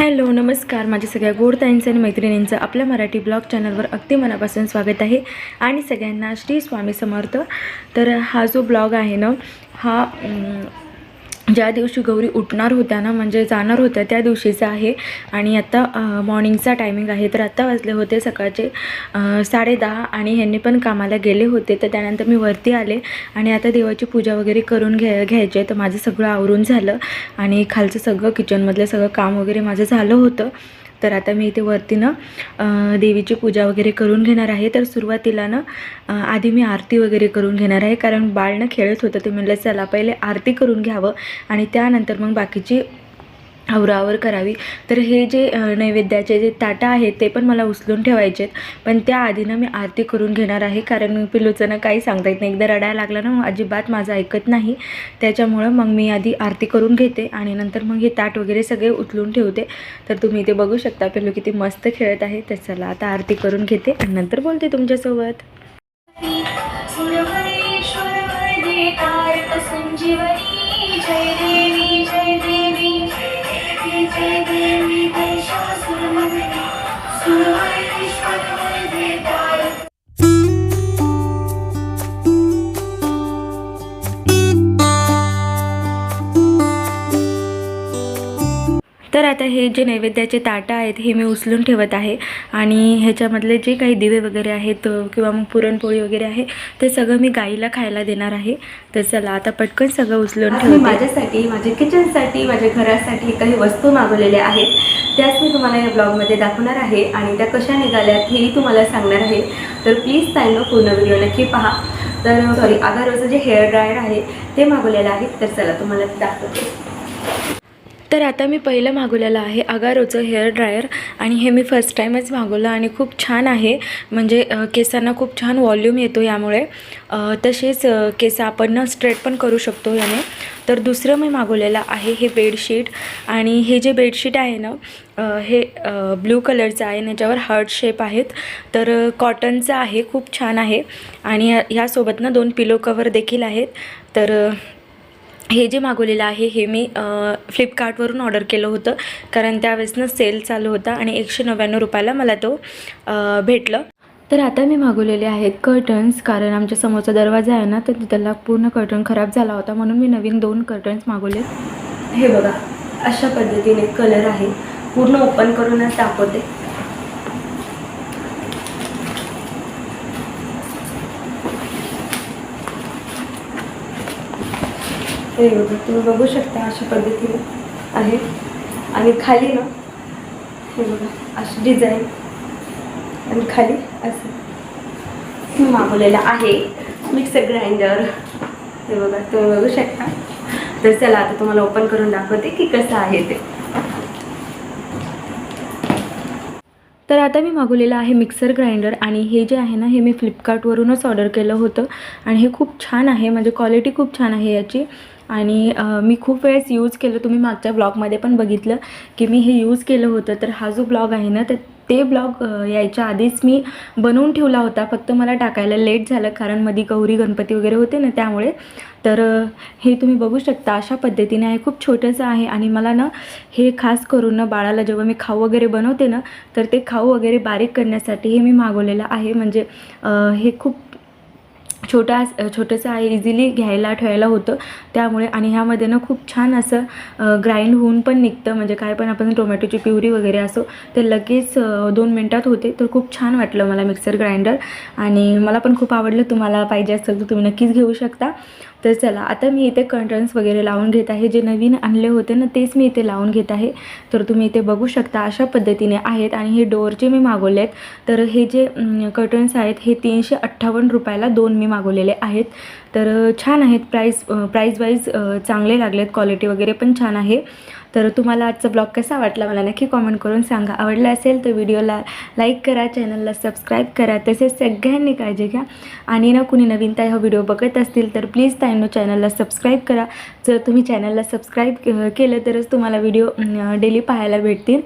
Hello नमस्कार. माझ्या सगळ्या गोड ताईंचं आणि मैत्रिणींचं आपल्या मराठी ब्लॉग चॅनलवर अगदी मनापासून स्वागत आहे. आणि सगळ्यांना श्री स्वामी समर्थ. तर हा जो ब्लॉग आहे ना हा ज्या दिवशी गौरी उठणार होत्या ना म्हणजे जाणार होत्या त्या दिवशीचं आहे. आणि आता मॉर्निंगचा टायमिंग आहे. तर आत्ता वाजले होते सकाळचे साडेदहा आणि ह्यांनी पण कामाला गेले होते. तर त्यानंतर मी वरती आले आणि आता देवाची पूजा वगैरे करून घ्या घ्यायची. आहे तर माझं सगळं आवरून झालं आणि खालचं सगळं किचनमधलं सगळं काम वगैरे माझं झालं होतं. तर आता मी इथे वरती ना देवीची पूजा वगैरे करून घेणार आहे. तर सुरुवातीला ना आधी मी आरती वगैरे करून घेणार आहे. कारण बाळ ना खेळत होतं ते म्हणलं चला पहिले आरती करून घ्यावं आणि त्यानंतर मग बाकीची आवरावर करावी. तर हे जे नैवेद्याचे जे ताटं आहेत ते पण मला उचलून ठेवायचे आहेत पण त्याआधी ना मी आरती करून घेणार आहे कारण पिलूचं ना काही सांगता येत नाही. एकदा रडायला लागला ना मग अजिबात माझं ऐकत नाही. त्याच्यामुळं मग मी आधी आरती करून घेते आणि नंतर मग हे ताट वगैरे सगळे उचलून ठेवते. तर तुम्ही ते बघू शकता पिल्लू किती मस्त खेळत आहे. तर चला आता आरती करून घेते आणि नंतर बोलते तुमच्यासोबत. संजीवनी देवी महिषासुरमर्दिनी सुरवरेश्वर तर आता हे जे नैवेद्याचे ताटं आहेत हे मी उचलून ठेवत आहे. आणि ह्याच्यामधले जे काही दिवे वगैरे आहेत किंवा मग पुरणपोळी वगैरे आहे ते सगळं मी गाईला खायला देणार आहे. तर चला आता पटकन सगळं उचलून मी ठेवते. माझ्यासाठी माझ्या किचनसाठी माझ्या घरासाठी काही वस्तू मागवलेल्या आहेत. त्याच मी तुम्हाला या ब्लॉगमध्ये दाखवणार आहे आणि त्या कशा निघाल्यात हेही तुम्हाला सांगणार आहे. तर प्लीज ताईनं पूर्ण व्हिडिओ नक्की पहा. तर सॉरी आगारोचं जे हेअर ड्रायर आहे ते मागवलेलं आहे. तर चला तुम्हाला दाखवते. तर आता मी पहिलं मागवलेलं आहे अगारोचं हेअर ड्रायर आणि हे मी फर्स्ट टाईमच मागवलं आणि खूप छान आहे. म्हणजे केसांना खूप छान वॉल्यूम येतो यामुळे. तसेच केस आपण ना स्ट्रेट पण करू शकतो याने. तर दुसरं मी मागवलेलं आहे हे बेडशीट आणि हे जे बेडशीट आहे ना हे ब्लू कलरचं आहे आणि याच्यावर हार्ट शेप आहेत. तर कॉटनचं आहे खूप छान आहे. आणि ह्यासोबत ना दोन पिलो कवर देखील आहेत. तर हे जे मागवलेलं आहे हे मी फ्लिपकार्टवरून ऑर्डर केलं होतं. कारण त्यावेळेसनं सेल चालू होता आणि एकशे नव्याण्णव रुपयाला मला तो भेटलं. तर आता मी मागवलेले आहेत कर्टन्स कारण आमच्या समोरचा दरवाजा आहे ना तर त्याला पूर्ण कर्टन खराब झाला होता म्हणून मी नवीन दोन कर्टन्स मागवले हे बघा अशा पद्धतीने कलर आहे. पूर्ण ओपन करूनच दाखवते. हे बघा तुम्ही बघू शकता अशा पद्धतीने आहे. आणि खाली ना हे बघा अशी डिझाईन आणि खाली असं. मी मागवलेलं आहे. मिक्सर ग्राइंडर हे बघा तुम्ही बघू शकता. तर चला आता तुम्हाला ओपन करून दाखवते की कसं आहे ते. तर आता मी मागवलेलं आहे मिक्सर ग्राइंडर आणि हे जे आहे ना हे मी फ्लिपकार्टवरूनच ऑर्डर केलं होतं. आणि हे खूप छान आहे म्हणजे क्वालिटी खूप छान आहे याची. आणि मी खूप वेळेस यूज केलं. तुम्ही मागच्या ब्लॉगमध्ये पण बघितलं की मी हे यूज केलं होतं. तर हा जो ब्लॉग आहे ना तर ते ब्लॉग यायच्या आधीच मी बनवून ठेवला होता. फक्त मला टाकायला लेट झालं कारण मध्ये गौरी गणपती वगैरे होते ना त्यामुळे. तर हे तुम्ही बघू शकता. अशा पद्धतीने आहे खूप छोटंसं आहे आणि मला ना हे खास करून ना बाळाला जेव्हा मी खाऊ वगैरे बनवते ना तर ते खाऊ वगैरे बारीक करण्यासाठी हे मी मागवलेलं आहे. म्हणजे हे खूप छोटा छोटंसं आहे इझिली घ्यायला ठेवायला होतं. त्यामुळे आणि ह्यामध्ये ना खूप छान असं ग्राइंड होऊन पण निघतं. म्हणजे काय पण आपण टोमॅटोची प्युरी वगैरे असो ते लगेच दोन मिनटात होते. तर खूप छान वाटलं मला मिक्सर ग्राइंडर आणि मला पण खूप आवडलं तुम्हाला पाहिजे असेल तर तुम्ही नक्कीच घेऊ शकता. तर चला आता मी इथे कर्टन्स वगैरे लावून घेत आहे. जे नवीन आणले होते ना तेच मी इथे लावून घेत आहे. तर तुम्ही इथे बघू शकता अशा पद्धतीने आहेत. आणि हे डोअरचे मी मागवले आहेत. तर हे जे कर्टन्स आहेत हे तीनशे अठ्ठावन्न रुपयाला दोन मी मागवलेले आहेत. तर छान आहेत. प्राईस प्राईज वाईज चांगले लागले आहेत क्वालिटी वगैरे पण छान आहे. तर तुम्हाला आजचा ब्लॉग कसा वाटला मला नक्की कॉमेंट करून सांगा. आवडला असेल तर व्हिडिओला लाईक करा चॅनलला सबस्क्राईब करा. तसेच सगळ्यांनी काळजी घ्या. आणि ना कुणी नवीन ताई हा व्हिडिओ बघत असतील तर प्लीज ताईनो चॅनलला सबस्क्राईब करा. जर तुम्ही चॅनलला सबस्क्राईब केलं तरच तुम्हाला व्हिडिओ डेली पाहायला भेटतील.